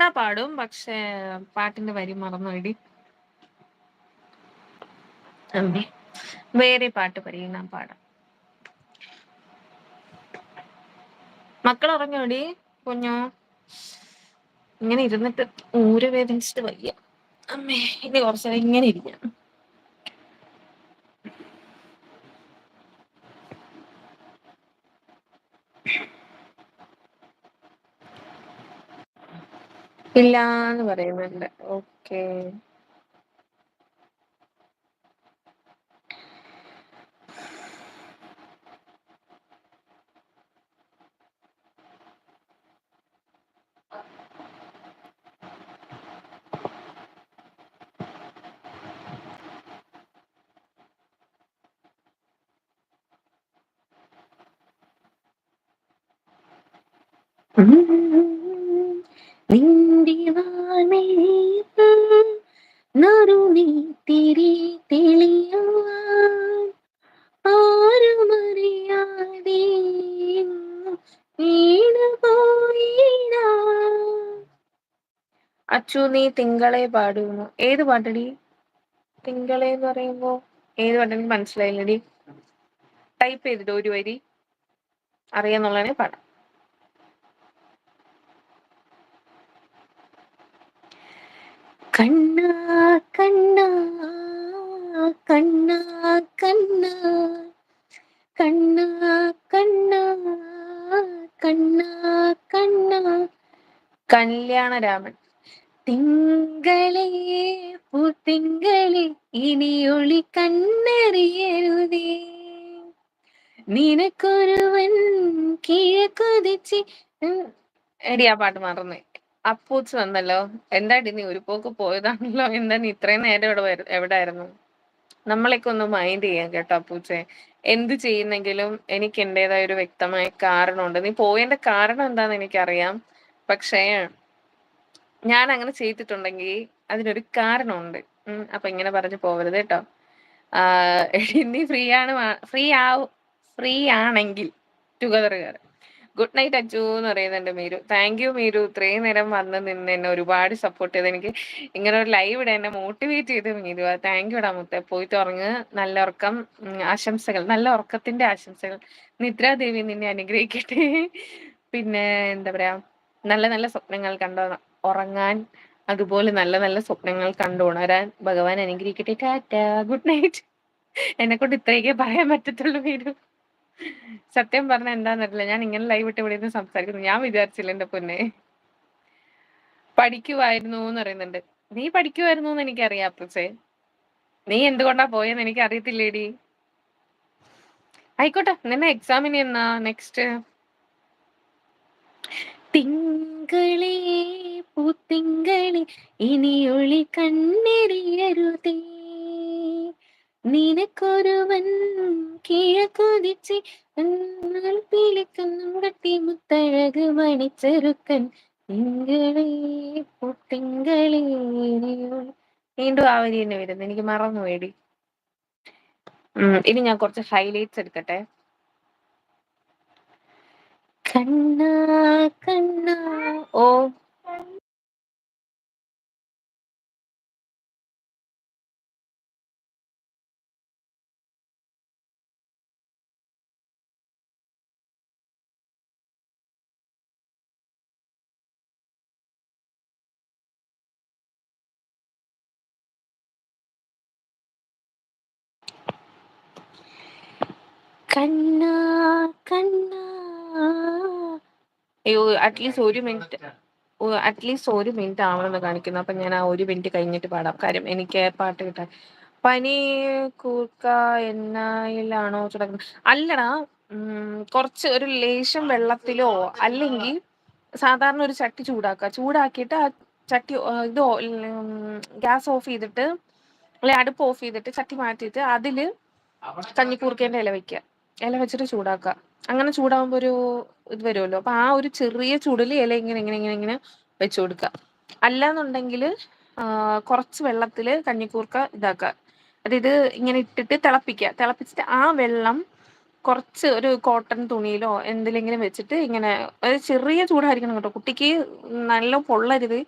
കണ്ടാ പാടും പക്ഷെ പാട്ടിന്റെ വരി മറന്നുപോയി. അമ്മേ വേറെ പാട്ട് പറയും ഞാൻ പാടാം. മക്കൾ ഉറങ്ങിയോടി കുഞ്ഞു? ഇങ്ങനെ ഇരുന്നിട്ട് ഊരവേദനിച്ചിട്ട് വയ്യ. അമ്മേ ഇനി കുറച്ചേരം ഇങ്ങനെ ഇരിക്കാം. ഇല്ലാന്ന് പറയുന്നുണ്ട്. ഓക്കെ. നിന്റെ നറുനീ തിരി അച്ചു നീ തിങ്കളെ പാടുന്നു. ഏത് പാട്ടടി? തിങ്കളെ എന്ന് പറയുമ്പോ ഏത് പാട്ടെനിക്ക് മനസ്സിലായില്ലടി. ടൈപ്പ് ചെയ്തിട്ട് ഒരു വരി അറിയാന്നുള്ളതിനെ പാടാം കണ്ണ കണ്ണാ കണ്ണാ കണ്ണാ കണ്ണാ കണ്ണാ കണ്ണാ കല്യാണ കല്യാണരാമൻ. തിങ്കളേ പൂത്തിങ്കളെ ഒളി കണ്ണെറിയരുതേ. നിനക്കൊരുവൻ കിഴക്കുതിച്ച് എടിയാ പാട്ട് മറന്നേ. അപ്പൂച്ച് വന്നല്ലോ. എന്താടി നീ ഒരു പോക്ക് പോയതാണല്ലോ എന്താ നീ ഇത്രയും നേരം ഇവിടെ എവിടെ എവിടായിരുന്നു? നമ്മളെയൊക്കെ ഒന്ന് മൈൻഡ് ചെയ്യാം കേട്ടോ അപ്പൂച്ചെ. എന്ത് ചെയ്യുന്നെങ്കിലും എനിക്ക് എന്റേതായ ഒരു വ്യക്തമായ കാരണമുണ്ട്. നീ പോയതിന്റെ കാരണം എന്താന്ന് എനിക്കറിയാം. പക്ഷേ ഞാൻ അങ്ങനെ ചെയ്തിട്ടുണ്ടെങ്കിൽ അതിനൊരു കാരണമുണ്ട്. അപ്പൊ ഇങ്ങനെ പറഞ്ഞു പോവരുത് കേട്ടോ. നീ ഫ്രീ ആണ് ഫ്രീ ആവും ഫ്രീ ആണെങ്കിൽ ടുഗദർ കയറി ഗുഡ് നൈറ്റ് അച്ചു എന്ന് പറയുന്നുണ്ട് മീരു. Thank you മീരു. ഇത്രയും നേരം വന്ന് നിന്ന് എന്നെ ഒരുപാട് സപ്പോർട്ട് ചെയ്ത് എനിക്ക് ഇങ്ങനെ ഒരു ലൈവ് ഇടാൻ എന്നെ മോട്ടിവേറ്റ് ചെയ്ത് മീരു. Thank you മുത്തെ. പോയിട്ട് ഉറങ്ങ്. നല്ല ഉറക്കം. ആശംസകൾ. നല്ല ഉറക്കത്തിന്റെ ആശംസകൾ. നിദ്രാദേവി നിന്നെ അനുഗ്രഹിക്കട്ടെ. പിന്നെ എന്താ പറയാ നല്ല നല്ല സ്വപ്നങ്ങൾ കണ്ടോ? ഉറങ്ങാൻ അതുപോലെ നല്ല നല്ല സ്വപ്നങ്ങൾ കണ്ടു ഉണരാൻ ഭഗവാൻ അനുഗ്രഹിക്കട്ടെ. ടാറ്റ. Good night. എന്നെ കൊണ്ട് ഇത്രയൊക്കെ പറയാൻ പറ്റത്തുള്ളൂ വീട് സത്യം പറഞ്ഞ എന്താന്നറിയില്ല ഞാൻ ഇങ്ങനെ ലൈവ് ഇട്ട് ഇവിടെ ഇരുന്ന് സംസാരിക്കുന്നു. ഞാൻ വിചാരിച്ചില്ല എന്റെ പൊന്നെ. പഠിക്കുമായിരുന്നു എന്ന് പറയുന്നുണ്ട്. നീ പഠിക്കുമായിരുന്നു എന്ന് എനിക്കറിയാം അപ്പച്ചേ. നീ എന്തുകൊണ്ടാ പോയെന്ന് എനിക്ക് അറിയത്തില്ലേടി ആയിക്കോട്ടെ നിന്നെ എക്സാമിന് എന്നാ? നെക്സ്റ്റ് തിങ്കളേ പൂത്തിങ്കളെ ഇനി ഒളി കണ്ണെറിയരുതേ. നിനക്കൊരുവൻ കിഴക്കുതിച്ച് പീലിക്കുന്നു കട്ടി മുത്തഴക് മണിച്ചെറുക്കൻ വീണ്ടും ആ വരി തന്നെ വരുന്നു. എനിക്ക് മറന്നു വേടി ഇനി ഞാൻ കുറച്ച് ഹൈലൈറ്റ്സ് എടുക്കട്ടെ. കണ്ണ കണ്ണ ഓ കണ്ണ കണ്ണ. അയ്യോ അറ്റ്ലീസ്റ്റ് ഒരു മിനിറ്റ് അറ്റ്ലീസ്റ്റ് ഒരു മിനിറ്റ് ആവണമെന്ന് കാണിക്കുന്നു. അപ്പൊ ഞാൻ ആ ഒരു മിനിറ്റ് കഴിഞ്ഞിട്ട് പാടാം. കാര്യം എനിക്ക് പാട്ട് കിട്ടാൻ. പനി കൂർക്ക എണ്ണയിലാണോ തുടങ്ങുന്നത്? അല്ലടാ കുറച്ച് ഒരു ലേശം വെള്ളത്തിലോ അല്ലെങ്കിൽ സാധാരണ ഒരു ചട്ടി ചൂടാക്കുക. ചൂടാക്കിയിട്ട് ആ ചട്ടി ഇത് ഗ്യാസ് ഓഫ് ചെയ്തിട്ട് അല്ലെ അടുപ്പ് ഓഫ് ചെയ്തിട്ട് ചട്ടി മാറ്റിയിട്ട് അതിൽ കഞ്ഞിക്കൂർക്കേന്റെ ഇല വെക്കുക. ഇല വെച്ചിട്ട് ചൂടാക്കുക. അങ്ങനെ ചൂടാകുമ്പോ ഒരു ഇത് വരുമല്ലോ. അപ്പൊ ആ ഒരു ചെറിയ ചൂടിൽ ഇല ഇങ്ങനെ ഇങ്ങനെ ഇങ്ങനെ ഇങ്ങനെ വെച്ചു കൊടുക്കുക. അല്ലാന്നുണ്ടെങ്കിൽ കുറച്ച് വെള്ളത്തിൽ കഞ്ഞിക്കൂർക്ക ഇതാക്കുക. അതായത് ഇങ്ങനെ ഇട്ടിട്ട് തിളപ്പിക്കുക. തിളപ്പിച്ചിട്ട് ആ വെള്ളം കുറച്ച് ഒരു കോട്ടൺ തുണിയിലോ എന്തിലെങ്കിലും വെച്ചിട്ട് ഇങ്ങനെ ഒരു ചെറിയ ചൂടായിരിക്കണം കേട്ടോ. കുട്ടിക്ക് നല്ല പൊള്ളരുത്.